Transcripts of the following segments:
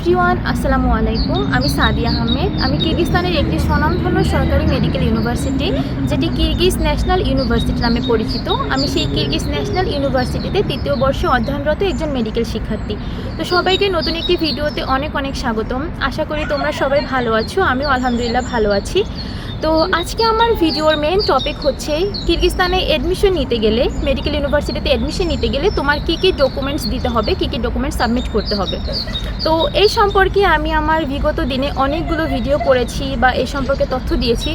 Everyone, আসসালামু আলাইকুম। আমি সাদিয়া আহমেদ। আমি কিরগিস্তানের একটি স্বনামধন্য সরকারি মেডিকেল ইউনিভার্সিটি, যেটি কিরগিজ ন্যাশনাল ইউনিভার্সিটি নামে পরিচিত। আমি সেই কিরগিজ ন্যাশনাল ইউনিভার্সিটিতে তৃতীয় বর্ষে অধ্যয়নরত একজন মেডিকেল শিক্ষার্থী। তো সবাইকে নতুন একটি ভিডিওতে অনেক অনেক স্বাগতম। আশা করি তোমরা সবাই ভালো আছো। আমিও আলহামদুলিল্লাহ ভালো আছি। তো আজকে আমার ভিডিওর মেন টপিক হচ্ছে, কিরগিস্তানে অ্যাডমিশন নিতে গেলে মেডিকেল ইউনিভার্সিটিতে অ্যাডমিশন নিতে গেলে তোমার কী কী ডকুমেন্টস দিতে হবে, কী কী ডকুমেন্টস সাবমিট করতে হবে। তো এই সম্পর্কে আমি আমার বিগত দিনে অনেকগুলো ভিডিও করেছি বা এই সম্পর্কে তথ্য দিয়েছি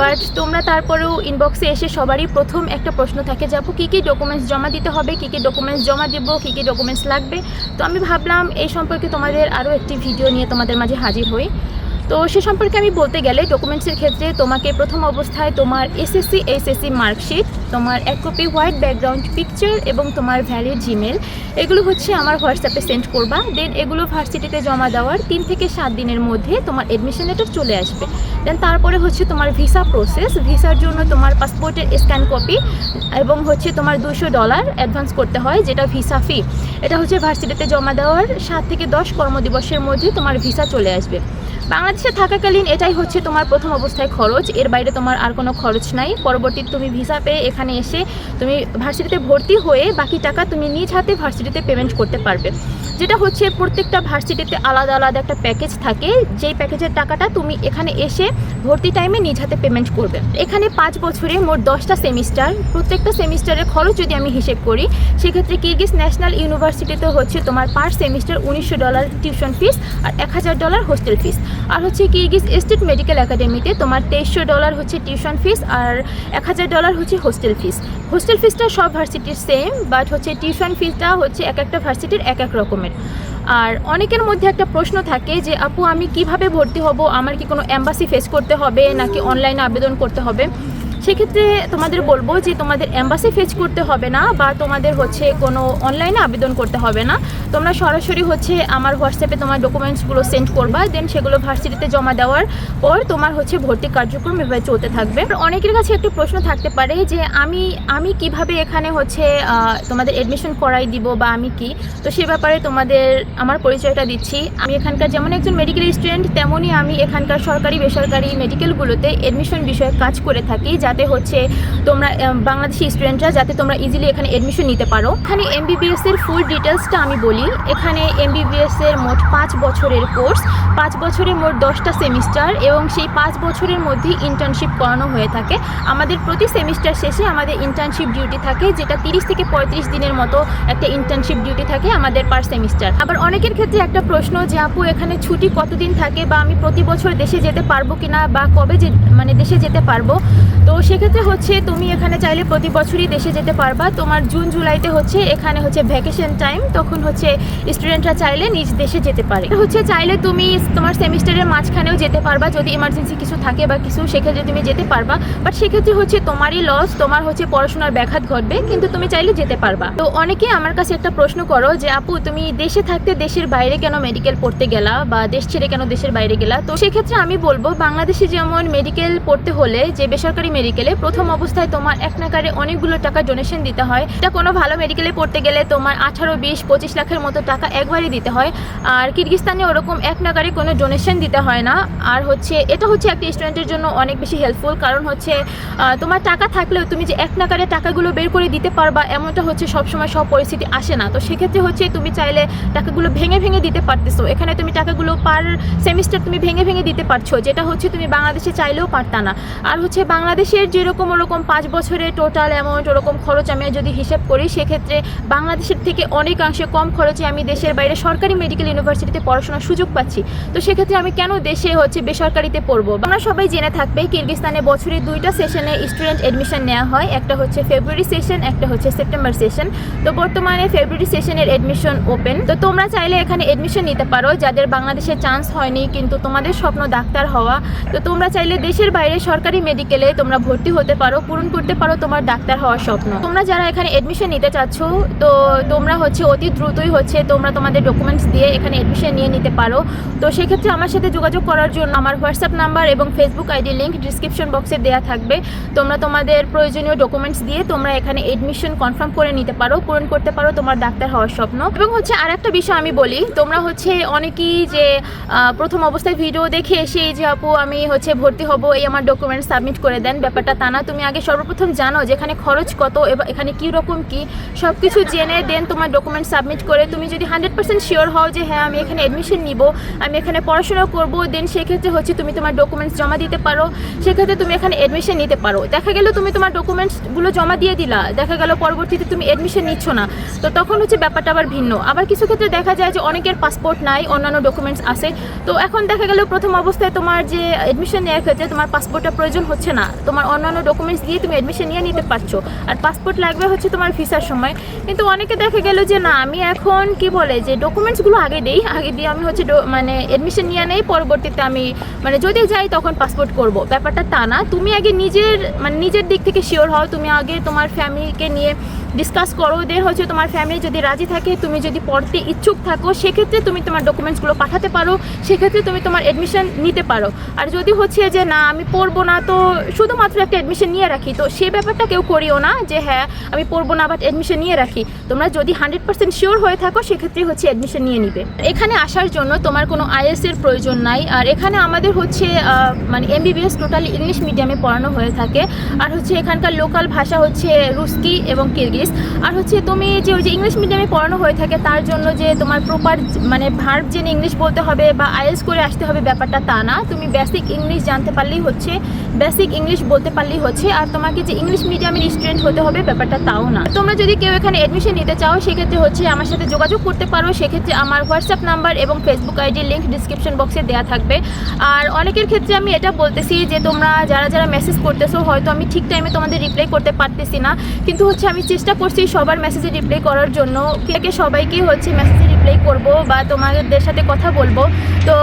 বাট তোমরা তারপরেও ইনবক্সে এসে সবারই প্রথম একটা প্রশ্ন থাকে যে, আপু, কী কী ডকুমেন্টস জমা দিতে হবে, কী কী ডকুমেন্টস জমা দেবো, কী কী ডকুমেন্টস লাগবে? তো আমি ভাবলাম এই সম্পর্কে তোমাদের আরও একটি ভিডিও নিয়ে তোমাদের মাঝে হাজির হই। তো সে সম্পর্কে আমি বলতে গেলে ডকুমেন্টসের ক্ষেত্রে তোমাকে প্রথম অবস্থায় তোমার এসএসসি এইচএসসি মার্কশিট তোমার এক কপি হোয়াইট ব্যাকগ্রাউন্ড পিকচার এবং তোমার ভ্যালিড জিমেল এগুলো হচ্ছে আমার হোয়াটসঅ্যাপে সেন্ড করবা। দেন এগুলো ভার্সিটিতে জমা দেওয়ার তিন থেকে সাত দিনের মধ্যে তোমার অ্যাডমিশন লেটার চলে আসবে। দেন তারপরে হচ্ছে তোমার ভিসা প্রসেস ভিসার জন্য তোমার পাসপোর্টের স্ক্যান কপি এবং হচ্ছে তোমার দুশো ডলার অ্যাডভান্স করতে হয়, যেটা ভিসা ফি এটা হচ্ছে ভার্সিটিতে জমা দেওয়ার সাত থেকে দশ কর্মদিবসের মধ্যে তোমার ভিসা চলে আসবে। বাংলাদেশে থাকাকালীন এটাই হচ্ছে তোমার প্রথম অবস্থায় খরচ। এর বাইরে তোমার আর কোনো খরচ নাই। পরবর্তী তুমি ভিসা পেয়ে এখানে এসে তুমি ভার্সিটিতে ভর্তি হয়ে বাকি টাকা তুমি নিজ হাতে ভার্সিটিতে পেমেন্ট করতে পারবে। যেটা হচ্ছে প্রত্যেকটা ভার্সিটিতে আলাদা আলাদা একটা প্যাকেজ থাকে। যেই প্যাকেজের টাকাটা তুমি এখানে এসে ভর্তি টাইমে নিজ হাতে পেমেন্ট করবে। এখানে পাঁচ বছরে মোট দশটা সেমিস্টার প্রত্যেকটা সেমিস্টারের খরচ যদি আমি হিসেব করি, সেক্ষেত্রে কিরগিজ ন্যাশনাল ইউনিভার্সিটিতে হচ্ছে তোমার পার সেমিস্টার উনিশশো ডলার টিউশন ফিস আর এক হাজার ডলার হোস্টেল ফিস আর হচ্ছে কিরগিজ স্টেট মেডিকেল একাডেমিতে তোমার তেইশশো ডলার হচ্ছে টিউশন ফিস আর এক হাজার ডলার হচ্ছে হোস্টেল ফিস হোস্টেল ফিসটা সব ভার্সিটির সেম বাট হচ্ছে টিউশন ফিসটা হচ্ছে এক একটা ভার্সিটির এক এক রকমের। আর অনেকের মধ্যে একটা প্রশ্ন থাকে যে, আপু, আমি কীভাবে ভর্তি হব? আমার কি কোনো অ্যাম্বাসি ফেস করতে হবে নাকি অনলাইনে আবেদন করতে হবে? সেক্ষেত্রে তোমাদের বলব যে তোমাদের অ্যাম্বাসি ফেস করতে হবে না বা তোমাদের হচ্ছে কোনো অনলাইনে আবেদন করতে হবে না। তোমরা সরাসরি হচ্ছে আমার হোয়াটসঅ্যাপে তোমার ডকুমেন্টসগুলো সেন্ড করবা দেন সেগুলো ভার্সিটিতে জমা দেওয়ার পর তোমার হচ্ছে ভর্তি কার্যক্রম এভাবে চলতে থাকবে। অনেকের কাছে একটু প্রশ্ন থাকতে পারে যে আমি আমি কীভাবে এখানে হচ্ছে তোমাদের এডমিশন করাই দিব বা আমি কি? তো সে ব্যাপারে তোমাদের আমার পরিচয়টা দিচ্ছি। আমি এখানকার যেমন একজন মেডিকেল স্টুডেন্ট তেমনই আমি এখানকার সরকারি, বেসরকারি মেডিকেলগুলোতে এডমিশন বিষয়ে কাজ করে থাকি যাতে হচ্ছে তোমরা বাংলাদেশি স্টুডেন্টরা যাতে তোমরা ইজিলি এখানে এডমিশন নিতে পারো। এখানে এমবিবিএস এর ফুল ডিটেলসটা আমি বলি। এখানে এমবিবিএস এর মোট পাঁচ বছরের কোর্স পাঁচ বছরে মোট দশটা সেমিস্টার এবং সেই পাঁচ বছরের মধ্যে ইন্টার্নশিপ করানো হয়ে থাকে। আমাদের প্রতি সেমিস্টার শেষে আমাদের ইন্টার্নশিপ ডিউটি থাকে, যেটা তিরিশ থেকে পঁয়ত্রিশ দিনের মতো একটা ইন্টার্নশিপ ডিউটি থাকে আমাদের পার সেমিস্টার আবার অনেকের ক্ষেত্রে একটা প্রশ্ন যে, আপু, এখানে ছুটি কতদিন থাকে বা আমি প্রতি বছর দেশে যেতে পারব কিনা বা কবে যে মানে দেশে যেতে পারব? তো সেক্ষেত্রে হচ্ছে তুমি এখানে চাইলে প্রতি বছরই দেশে যেতে পারবা। তোমার জুন, জুলাইতে হচ্ছে এখানে হচ্ছে ভ্যাকেশন টাইম তখন হচ্ছে স্টুডেন্টরা চাইলে নিজ দেশে যেতে পারে। হচ্ছে চাইলে তুমি তোমার সেমিস্টারের মাঝখানেও যেতে পারবা, যদি ইমার্জেন্সি কিছু থাকে বা কিছু, সেক্ষেত্রে তুমি যেতে পারবা। বাট সেক্ষেত্রে হচ্ছে তোমারই লস তোমার হচ্ছে পড়াশোনার ব্যাঘাত ঘটবে, কিন্তু তুমি চাইলে যেতে পারবা। তো অনেকে আমার কাছে একটা প্রশ্ন করো যে, আপু, তুমি দেশে থাকতে দেশের বাইরে কেন মেডিকেল পড়তে গেলা? বা দেশ ছেড়ে কেন দেশের বাইরে গেলা? তো সেক্ষেত্রে আমি বলব, বাংলাদেশে যেমন মেডিকেল পড়তে হলে যে বেসরকারি মেডিকেলে প্রথম অবস্থায় তোমার এক নাকারে অনেকগুলো টাকা ডোনেশন দিতে হয়। এটা কোনো ভালো মেডিকেলে পড়তে গেলে তোমার আঠারো, বিশ, পঁচিশ লাখের মতো টাকা একবারই দিতে হয়। আর কিরগিস্তানে ওরকম এক নাকারে কোনো ডোনেশন দিতে হয় না। আর হচ্ছে, এটা হচ্ছে একটা স্টুডেন্টের জন্য অনেক বেশি হেল্পফুল কারণ হচ্ছে তোমার টাকা থাকলেও তুমি যে এক নাকারে টাকাগুলো বের করে দিতে পারবা, এমনটা হচ্ছে সবসময় সব পরিস্থিতি আসে না। তো সেক্ষেত্রে হচ্ছে, তুমি চাইলে টাকাগুলো ভেঙে ভেঙে দিতে পারতেছো। এখানে তুমি টাকাগুলো পার সেমিস্টার তুমি ভেঙে ভেঙে দিতে পারছ। যেটা হচ্ছে, তুমি বাংলাদেশে চাইলেও পারতা না। আর হচ্ছে বাংলাদেশের যেরকম ওরকম পাঁচ বছরের টোটাল অ্যামাউন্ট ওরকম খরচ আমি যদি হিসেব করি, সেক্ষেত্রে বাংলাদেশের থেকে অনেকাংশে কম খরচে আমি দেশের বাইরে সরকারি মেডিকেল ইউনিভার্সিটিতে পড়াশোনার সুযোগ পাচ্ছি। তো সেক্ষেত্রে আমি কেন দেশে হচ্ছে বেসরকারিতে পড়ব? আমরা সবাই জেনে থাকবে, কিরগিস্তানে বছরে দুইটা সেশনে স্টুডেন্ট এডমিশন নেওয়া হয়। একটা হচ্ছে ফেব্রুয়ারি সেশন একটা হচ্ছে সেপ্টেম্বর সেশন তো বর্তমানে ফেব্রুয়ারি সেশনের এডমিশন ওপেন তো তোমরা চাইলে এখানে এডমিশন নিতে পারো, যাদের বাংলাদেশে চান্স হয়নি, কিন্তু তোমাদের স্বপ্ন ডাক্তার হওয়া। তো তোমরা চাইলে দেশের বাইরে সরকারি মেডিকেলে তোমরা ভর্তি হতে পারো, পূরণ করতে পারো তোমার ডাক্তার হওয়ার স্বপ্ন। তোমরা যারা এখানে এডমিশন নিতে চাচ্ছ, তো তোমরা হচ্ছে অতি দ্রুতই হচ্ছে তোমরা তোমাদের ডকুমেন্টস দিয়ে এখানে এডমিশন নিয়ে নিতে পারো। তো সেক্ষেত্রে আমার সাথে যোগাযোগ করার জন্য আমার হোয়াটসঅ্যাপ নাম্বার এবং ফেসবুক আইডি লিঙ্ক ডিসক্রিপশন বক্সে দেওয়া থাকবে। তোমরা তোমাদের প্রয়োজনীয় ডকুমেন্টস দিয়ে তোমরা এখানে এডমিশন কনফার্ম করে নিতে পারো, পূরণ করতে পারো তোমার ডাক্তার হওয়ার স্বপ্ন। এবং হচ্ছে আর একটা বিষয় আমি বলি, তোমরা হচ্ছে অনেকেই যে প্রথম অবস্থায় ভিডিও দেখে এসে যে আপু, আমি হচ্ছে ভর্তি হব, এই আমার ডকুমেন্টস সাবমিট করে দেন। ব্যাপারটা তা না, তুমি আগে সর্বপ্রথম জানো যে এখানে খরচ কত এখানে কী রকম কী। সব কিছু জেনে, দেন তোমার ডকুমেন্ট সাবমিট করে তুমি যদি হান্ড্রেড পার্সেন্ট শিওর হও যে হ্যাঁ আমি এখানে অ্যাডমিশন নিব, আমি এখানে পড়াশোনা করব, দেন সেক্ষেত্রে হচ্ছে তুমি তোমার ডকুমেন্টস জমা দিতে পারো। সেক্ষেত্রে তুমি এখানে অ্যাডমিশন নিতে পারো। দেখা গেল তুমি তোমার ডকুমেন্টসগুলো জমা দিয়ে দিলা, দেখা গেল পরবর্তীতে তুমি অ্যাডমিশন নিচ্ছ না। তো তখন হচ্ছে ব্যাপারটা আবার ভিন্ন। আবার কিছু ক্ষেত্রে দেখা যায় যে অনেকের পাসপোর্ট নাই, অন্যান্য ডকুমেন্টস আছে। তো এখন দেখা গেল প্রথম অবস্থায় তোমার যে অ্যাডমিশন নেওয়ার ক্ষেত্রে তোমার পাসপোর্টটা প্রয়োজন হচ্ছে না। তোমার অন্যান্য ডকুমেন্টস দিয়ে তুমি অ্যাডমিশন নিয়ে নিতে পারছ। আর পাসপোর্ট লাগবে হচ্ছে তোমার ভিসার সময়। কিন্তু অনেকে দেখা গেল যে, না, আমি এখন কি বলে, যে ডকুমেন্টসগুলো আগে দিই, আগে দিয়ে আমি হচ্ছে মানে অ্যাডমিশন নিয়ে নেই, পরবর্তীতে আমি মানে যদি যাই তখন পাসপোর্ট করব। ব্যাপারটা তা না। তুমি আগে নিজের মানে নিজের দিক থেকে শিওর হও, তুমি আগে তোমার ফ্যামিলিকে নিয়ে ডিসকাস করো। দেন হচ্ছে তোমার ফ্যামিলি যদি রাজি থাকে, তুমি যদি পড়তে ইচ্ছুক থাকো, সেক্ষেত্রে তুমি তোমার ডকুমেন্টসগুলো পাঠাতে পারো। সেক্ষেত্রে তুমি তোমার অ্যাডমিশন নিতে পারো। আর যদি হচ্ছে যে, না, আমি পড়ব না, তো শুধুমাত্র একটা অ্যাডমিশন নিয়ে রাখি। তো সেই ব্যাপারটা কেউ করিও না যে হ্যাঁ আমি পড়ব না বাট অ্যাডমিশন নিয়ে রাখি। তোমরা যদি হান্ড্রেড পার্সেন্ট শিওর হয়ে থাকো সেক্ষেত্রে হচ্ছে অ্যাডমিশন নিয়ে নিবে। এখানে আসার জন্য তোমার কোনো আইএস এর প্রয়োজন নাই। আর এখানে আমাদের হচ্ছে মানে এমবিবিএস টোটালি ইংলিশ মিডিয়ামে পড়ানো হয়ে থাকে। আর হচ্ছে এখানকার লোকাল ভাষা হচ্ছে রুস্কি এবং কিরগিজ। আর হচ্ছে তুমি যে, ওই যে ইংলিশ মিডিয়ামে পড়ানো হয়ে থাকে, তার জন্য যে তোমার প্রপার মানে ভার্ব জেনে ইংলিশ বলতে হবে বা আইএলস করে আসতে হবে ব্যাপারটা তা না। তুমি বেসিক ইংলিশ জানতে পারলেই হচ্ছে। বেসিক ইংলিশ পারলেই হচ্ছে। আর তোমাকে যে ইংলিশ মিডিয়ামের স্টুডেন্ট হতে হবে ব্যাপারটা তাও না। তোমরা যদি কেউ এখানে অ্যাডমিশন নিতে চাও, সেক্ষেত্রে হচ্ছে আমার সাথে যোগাযোগ করতে পারো। সেক্ষেত্রে আমার হোয়াটসঅ্যাপ নাম্বার এবং ফেসবুক আইডি লিঙ্ক ডিসক্রিপশন বক্সে দেওয়া থাকবে। আর অনেকের ক্ষেত্রে আমি এটা বলতেছি যে, তোমরা যারা যারা মেসেজ করতেছো, হয়তো আমি ঠিক টাইমে তোমাদের রিপ্লাই করতে পারতেছি না। কিন্তু হচ্ছে আমি চেষ্টা করছি সবার মেসেজে রিপ্লাই করার জন্য। কে সবাইকে হচ্ছে মেসেজে রিপ্লাই করব বা তোমাদের সাথে কথা বলব। তো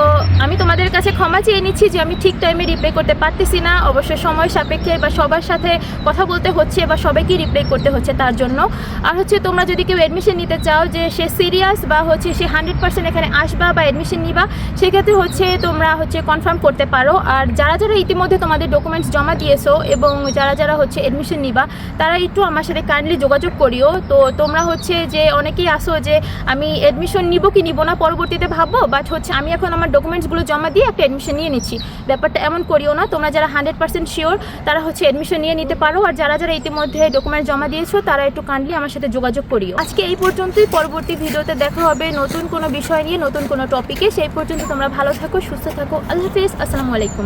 আমি তোমাদের কাছে ক্ষমা চেয়ে নিচ্ছি যে, আমি ঠিক টাইমে রিপ্লাই করতে পারতেছি না। অবশ্যই সময় সাপেক্ষে বা সবার সাথে কথা বলতে হচ্ছে বা সবাইকে রিপ্লাই করতে হচ্ছে তার জন্য। আর হচ্ছে তোমরা যদি কেউ অ্যাডমিশন নিতে চাও যে সে সিরিয়াস বা হচ্ছে সে হান্ড্রেড পার্সেন্ট এখানে আসবা বা অ্যাডমিশন নিবা, সেক্ষেত্রে হচ্ছে তোমরা হচ্ছে কনফার্ম করতে পারো। আর যারা যারা ইতিমধ্যে তোমাদের ডকুমেন্টস জমা দিয়েছ এবং যারা যারা হচ্ছে অ্যাডমিশন নিবা, তারা একটু আমার সাথে কাইন্ডলি যোগাযোগ করিও। তো তোমরা হচ্ছে যে অনেকেই আসো যে আমি অ্যাডমিশন নিব কি নিব না পরবর্তীতে ভাববো বাট হচ্ছে আমি এখন আমার ডকুমেন্টসগুলো জমা দিয়ে একটা অ্যাডমিশন নিয়ে নিচ্ছি। ব্যাপারটা এমন করিও না, তোমরা যারা হান্ড্রেড পার্সেন্ট শিওর তারা হচ্ছে অ্যাডমিশন নিয়ে নিতে পারো। আর যারা যারা ইতিমধ্যে ডকুমেন্ট জমা দিয়েছ, তারা একটু কান্ডলি আমার সাথে যোগাযোগ করিও। আজকে এই পর্যন্তই। পরবর্তী ভিডিওতে দেখা হবে নতুন কোনো বিষয় নিয়ে, নতুন কোনো টপিকে সেই পর্যন্ত তোমরা ভালো থাকো, সুস্থ থাকো। আল্লাহ হাফিজ। আসসালামু আলাইকুম।